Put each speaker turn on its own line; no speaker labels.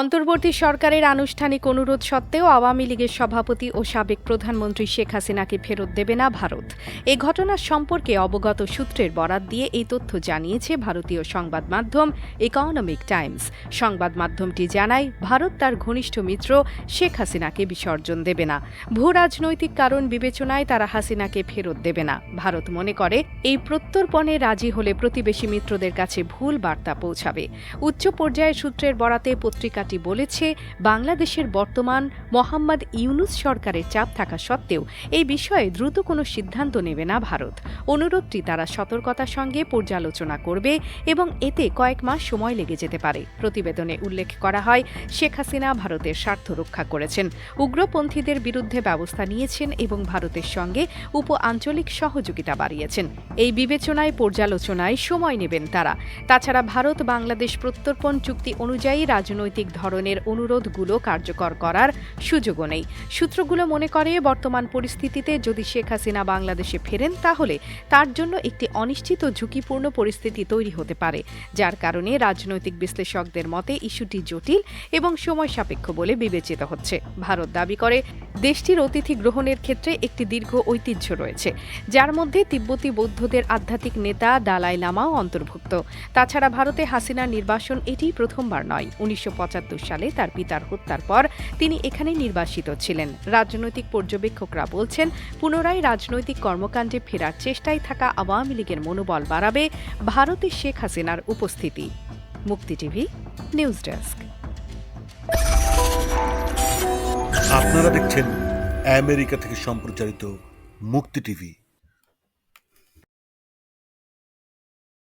অন্তর্বর্তী সরকারের আনুষ্ঠানিক অনুরোধ সত্ত্বেও আওয়ামী লীগের সভাপতি ও সাবেক প্রধানমন্ত্রী শেখ হাসিনাকে ফেরত দেবে না ভারত। এ ঘটনার সম্পর্কে অবগত সূত্রের বরাত দিয়ে এই তথ্য জানিয়েছে ভারতীয় সংবাদ মাধ্যম ইকোনমিক টাইমস সংবাদ মাধ্যমটি জানায়, ভারত তার ঘনিষ্ঠ মিত্র শেখ হাসিনাকে বিসর্জন দেবে না। ভূ রাজনৈতিক কারণ বিবেচনায় তারা হাসিনাকে ফেরত দেবে না। ভারত মনে করে, এই প্রত্যর্পণে রাজি হলে প্রতিবেশী মিত্রদের কাছে ভুল বার্তা পৌঁছাবে। উচ্চ পর্যায়ের সূত্রের বরাতে পত্রিকাটি বলেছে, বাংলাদেশের বর্তমান মোহাম্মদ ইউনুস সরকারের চাপ থাকা সত্ত্বেও এই বিষয়ে দ্রুত কোনো সিদ্ধান্ত নেবে না ভারত। অনুরোধটি তারা সতর্কতার সঙ্গে পর্যালোচনা করবে এবং এতে কয়েক মাস সময় লেগে যেতে পারে। প্রতিবেদনে উল্লেখ করা হয়, শেখ হাসিনা ভারতের স্বার্থ রক্ষা করেছেন, উগ্রপন্থীদের বিরুদ্ধে ব্যবস্থা নিয়েছেন এবং ভারতের সঙ্গে উপ আঞ্চলিক সহযোগিতা বাড়িয়েছেন। এই বিবেচনায় পর্যালোচনায় সময় নেবেন তারা। তাছাড়া ভারত বাংলাদেশ প্রত্যর্পণ চুক্তি অনুযায়ী রাজনৈতিক ধরনের অনুরোধগুলো কার্যকর করার সুযোগও নেই। সূত্রগুলো মনে করে, বর্তমান পরিস্থিতিতে যদি শেখ হাসিনা বাংলাদেশে ফেরেন, তাহলে তার জন্য একটি অনিশ্চিত ঝুঁকিপূর্ণ পরিস্থিতি তৈরি হতে পারে, যার কারণে রাজনৈতিক বিশ্লেষকদের মতে ইস্যুটি জটিল এবং সময় সাপেক্ষ বলে বিবেচিত হচ্ছে। ভারত দাবি করে, দেশটির অতিথি গ্রহণের ক্ষেত্রে একটি দীর্ঘ ঐতিহ্য রয়েছে, যার মধ্যে তিব্বতী বৌদ্ধদের আধ্যাত্মিক নেতা দালাই লামাও অন্তর্ভুক্ত। তাছাড়া ভারতে হাসিনার নির্বাসন এটি প্রথমবার নয়, উনিশশো সালে তার পিতার হত্যার পর তিনি এখানে নির্বাসিত ছিলেন। রাজনৈতিক পর্যবেক্ষকরা বলছেন, পুনরায় রাজনৈতিক কর্মকাণ্ডে ফেরার চেষ্টায় থাকা আওয়ামী লীগের মনোবল বাড়াবে ভারতে শেখ হাসিনার উপস্থিতি। মুক্তি টিভি, নিউজ ডেস্ক।
আপনারা দেখছেন আমেরিকা থেকে সম্প্রচারিত মুক্তি টিভি।